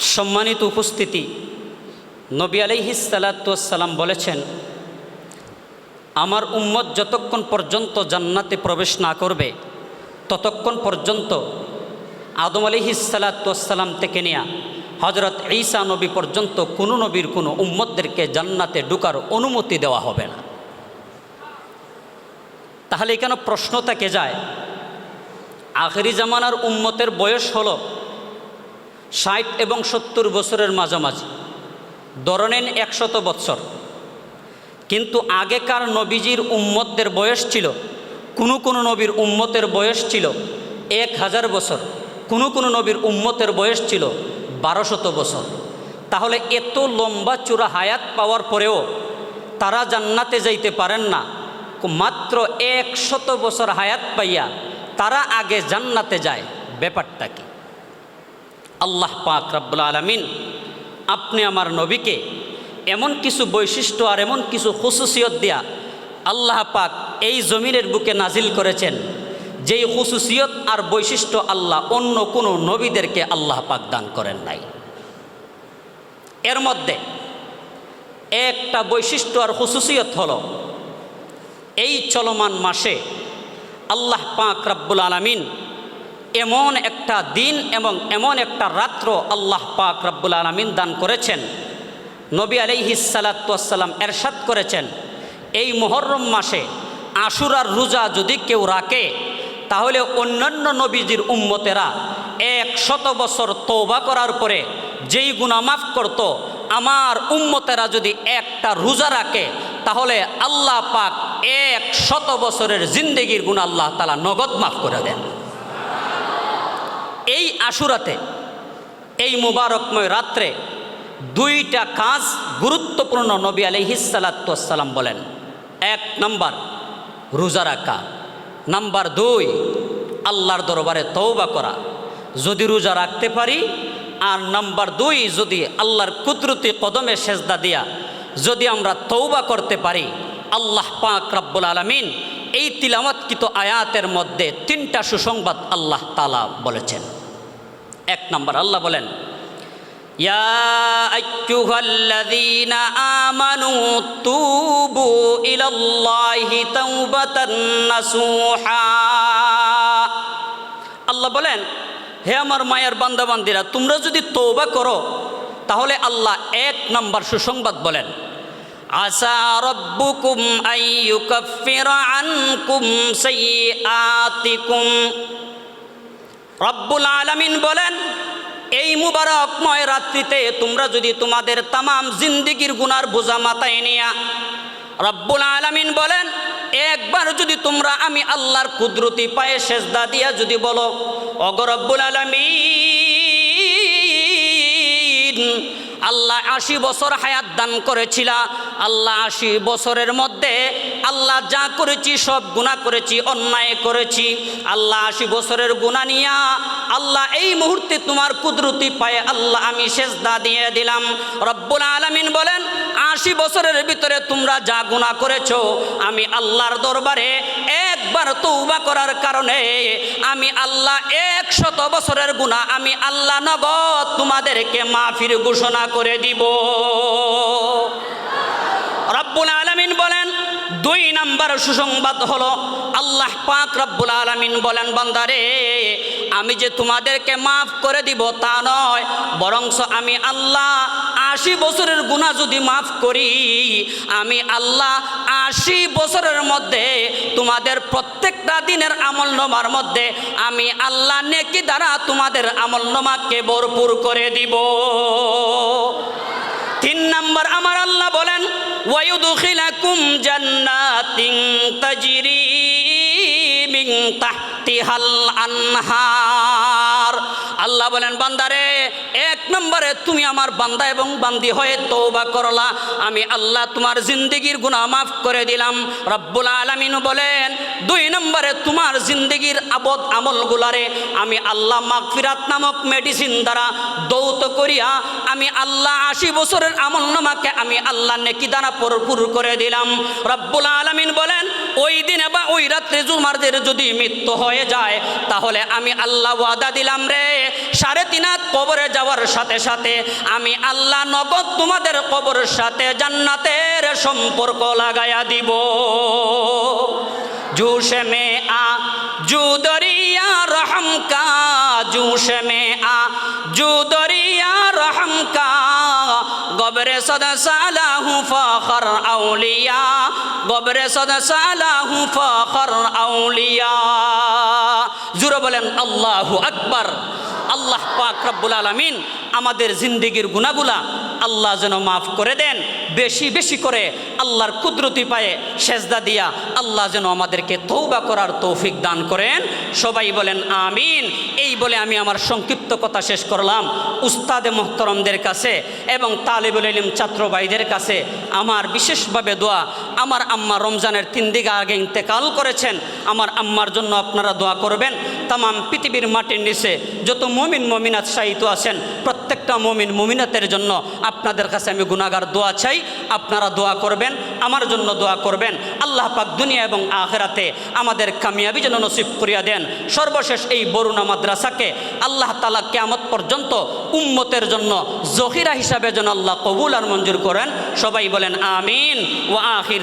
সম্মানিত উপস্থিতি। নবী আলাইহিসালাতাম বলেছেন, আমার উম্মত যতক্ষণ পর্যন্ত জান্নাতে প্রবেশ না করবে, ততক্ষণ পর্যন্ত আদম আলিহিসালাতাম থেকে নেয়া হজরত ঈসা নবী পর্যন্ত কোনো নবীর কোনো উম্মতদেরকে জান্নাতে ঢুকার অনুমতি দেওয়া হবে না। তাহলে কেন প্রশ্ন থেকে যায়? আখেরি জামানার উম্মতের বয়স হলো ষাট এবং সত্তর বছরের মাঝামাঝি। ধরনেন একশত বৎসর। কিন্তু আগেকার নবীজির উম্মতদের বয়স ছিল, কোনো কোনো নবীর উম্মতের বয়স ছিল এক হাজার বছর, কোনো কোনো নবীর উম্মতের বয়স ছিল বারোশত বছর। তাহলে এত লম্বা চূড়া হায়াত পাওয়ার পরেও তারা জান্নাতে যাইতে পারেন না। মাত্র একশত বছর হায়াত পাইয়া তারা আগে জান্নাতে যায়। ব্যাপারটা কি? আল্লাহ পাক রাব্বুল আলমিন আপনি আমার নবীকে এমন কিছু বৈশিষ্ট্য আর এমন কিছু খুশুসিয়ত দেয়া আল্লাহ পাক এই জমিনের বুকে নাজিল করেছেন, যেই খুশুসিয়ত আর বৈশিষ্ট্য আল্লাহ অন্য কোনো নবীদেরকে আল্লাহ পাক দান করেন নাই। এর মধ্যে একটা বৈশিষ্ট্য আর খুশুসিয়ত হলো, এই চলমান মাসে আল্লাহ পাক রাব্বুল আলমিন এমন একটা দিন এবং এমন একটা রাত্র আল্লাহ পাক রাব্বুল আলমিন দান করেছেন। নবী আলিহিসালাতাম এরশাদ করেছেন, এই মহরম মাসে আশুরার রোজা যদি কেউ রাখে, তাহলে অন্যান্য নবীজির উম্মতেরা এক শত বছর তৌবা করার পরে যেই গুণামাফ করত, আমার উম্মতেরা যদি একটা রোজা রাখে, তাহলে আল্লাহ পাক এক শত বছরের জিন্দগির গুণ আল্লাহ তালা নগদ মাফ করে দেন। এই আশুরাতে, এই মুবারকময় রাত্রে দুইটা কাজ গুরুত্বপূর্ণ নবী আলহিসাল্লাম বলেন। এক নম্বর, রোজা রাখা। নাম্বার দুই, আল্লাহর দরবারে তৌবা করা। যদি রোজা রাখতে পারি, আর নাম্বার দুই, যদি আল্লাহর কুদরতি কদমে সেজদা দিয়া যদি আমরা তৌবা করতে পারি, আল্লাহ পাক রাব্বুল আলমিন এই তিলামতকৃত আয়াতের মধ্যে তিনটা সুসংবাদ আল্লাহ তালা বলেছেন এক নম্বর আল্লাহ বলেন يا أيها الذين آمنوا توبوا إلى الله توبة نصوحا আল্লাহ বলেন হে আমার মায়ের বান্দাবান্দিরা তোমরা যদি তৌবা করো তাহলে আল্লাহ এক নম্বর সুসংবাদ বলেন রব্বুকুম রব্বুল বলেন, এই মুবারকময় রাত্রিতে তোমরা যদি তোমাদের তামাম জিন্দিগির গুনার বোঝা মাথায় নিয়া রব্বুল আলামিন বলেন, একবার যদি তোমরা আমি আল্লাহর কুদরতি পায়ে সেজদা দিয়া যদি বলো অগরব্বুল আলামিন, আল্লাহ আশি বছর হায়াত দান করেছিলা আল্লাহ আশি বছরের মধ্যে আল্লাহ যা করেছি, সব গুণা করেছি, অন্যায় করেছি। আল্লাহ আশি বছরের গুণা নিয়া আল্লাহ এই মুহূর্তে তোমার কুদরতি পায়ে আল্লাহ আমি সেজদা দিয়ে দিলাম। রব্বুল আলমিন বলেন, আশি বছরের ভিতরে তোমরা যা গুণা করেছ, আমি আল্লাহর দরবারে একবার তৌবা করার কারণে আমি আল্লাহ একশত বছরের গুণা আমি আল্লাহ নগদ তোমাদেরকে মাফির ঘোষণা করে দিব। বলেন, দুই নাম্বার সুসংবাদ হলো, আল্লাহ পাক রব্বুল আলমিন বলেন, বান্দারে, আমি যে তোমাদেরকে মাফ করে দিব তা নয়, বরংস আমি আল্লাহ আশি বছরের গুণা যদি মাফ করি, আমি আল্লাহ আশি বছরের মধ্যে তোমাদের প্রত্যেকটা দিনের আমল নমার মধ্যে আমি আল্লাহ নেকি দ্বারা তোমাদের আমল নমাকে ভরপুর করে দিব। তিন নম্বর আমার আল্লাহ বলেন, ওয়ায়ুদখিলাকুম জান্নাতিন তাজরি মিন তাহতিহাল আনহার। আল্লাহ বলেন, বান্দারে, এক নম্বরে তুমি আমার বান্দা এবং বান্দি হয়ে তৌবা করলা। আমি আল্লাহ তোমার জিন্দগির গুনাহ মাফ করে দিলাম। রব্বুল আলামিন বলেন, দুই নম্বরে তোমার জিন্দগির আবদ আমলগুলারে আমি আল্লাহ মাগফিরাত নামক মেডিসিন দ্বারা দৌত করিয়া, আমি আল্লাহ আশি বছরের আমল নামাকে আমি আল্লাহ নেকি দ্বারা ভরপুর করে দিলাম। রব্বুল আলামিন বলেন, ওই দিনে বা ওই রাত্রে জুমারদের যদি মৃত্যু হয়ে যায়, তাহলে আমি আল্লাহ ওয়াদা দিলাম রে। সাড়ে তিন কবরে যাওয়ার সাথে সাথে আমি আল্লাহ নগদ তোমাদের কবরের সাথে জান্নাতের সম্পর্ক লাগায়া দিব। জুস মে আ জু দরিয়া রহম কা, জুস মে আ জু দরিয়া রহম কা। গবরে সদ সালাহু ফখর আউলিয়া, গবরে সদ সালাহু ফখর আউলিয়া। জুড়ে বলেন, আল্লাহু আকবার। আল্লাহ পাক রব্বুল আলমিন আমাদের জিন্দিগির গুণাগুলা আল্লাহ যেন মাফ করে দেন, বেশি বেশি করে আল্লাহর কুদরতি পায়ে সেজদা দিয়া আল্লাহ যেন আমাদেরকে তৌবা করার তৌফিক দান করেন। সবাই বলেন আমিন। এই বলে আমি আমার সংক্ষিপ্ত কথা শেষ করলাম। উস্তাদে মোহতরমদের কাছে এবং তালিবুল ইলিম ছাত্র ভাইদের কাছে আমার বিশেষভাবে দোয়া আমার আম্মা রমজানের তিন দিকে আগে ইন্তেকাল করেছেন। আমার আম্মার জন্য আপনারা দোয়া করবেন। তাম পৃথিবীর মাটির নিচে যত মমিন, মমিনাত শাহিত আছেন, প্রত্যেকটা মমিন, মমিনাতের জন্য আপনাদের কাছে আমি গুণাগার দোয়া চাই। আপনারা দোয়া করবেন, আমার জন্য দোয়া করবেন। আল্লাহ পাক দুনিয়া এবং আখেরাতে আমাদের কামিয়াবি যেন নসিব করিয়া দেন। সর্বশেষ এই বরুণা মাদ্রাসাকে আল্লাহ তালা কেয়ামত পর্যন্ত উম্মতের জন্য জহিরা হিসাবে যেন আল্লাহ কবুল আর মঞ্জুর করেন। সবাই বলেন, আমিন। ও আখির